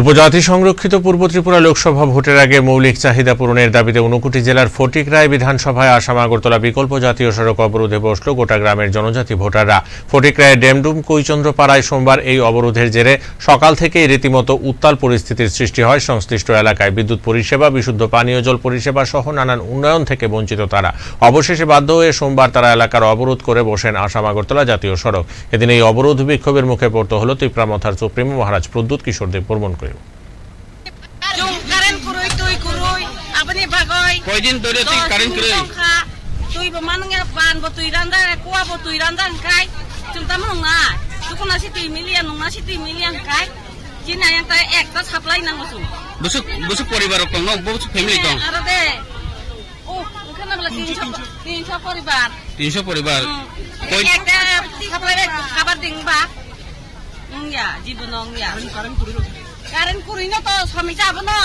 উপজাতি সংরক্ষিত পূর্ব ত্রিপুরা লোকসভা ভোটের আগে মৌলিক চাহিদা পূরণের দাবিতে ঊনকোটি জেলার ফটিক রায় বিধানসভায় আসাম আগরতলা বিকল্প জাতীয় সড়ক অবরোধে বসল গোটা গ্রামের জনজাতি ভোটাররা। ফটিক রায়ের ডেমডুম কৈচন্দ্র পাড়ায় সোমবার এই অবরোধের জেরে সকাল থেকেই রীতিমতো উত্তাল পরিস্থিতির সৃষ্টি হয়। সংশ্লিষ্ট এলাকায় বিদ্যুৎ পরিষেবা, বিশুদ্ধ পানীয় জল পরিষেবা সহ নানান উন্নয়ন থেকে বঞ্চিত তারা। অবশেষে বাধ্য হয়ে সোমবার তারা এলাকার অবরোধ করে বসেন আসাম আগরতলা জাতীয় সড়ক। এদিন এই অবরোধ বিক্ষোভের মুখে পড়তে হলো ত্রিপুরামথার সুপ্রিমো মহারাজ প্রদ্যুৎ কিশোর দেব বর্মন bagoy কয়দিন ধরে তুই কারেন্ট করে million nung na si tui million kai china yang ta ek ta supply nang musu Basu Basu পরিবার কম ন বসু ফ্যামিলি কম ara de oh ওখানে বলে তিনশো তিনশো পরিবার তিনশো পরিবার কই একটা supply খাবার দিং বা ইয়া জীবন ইয়া কারেন্ট কুড়ি না তো স্বামী হবে না।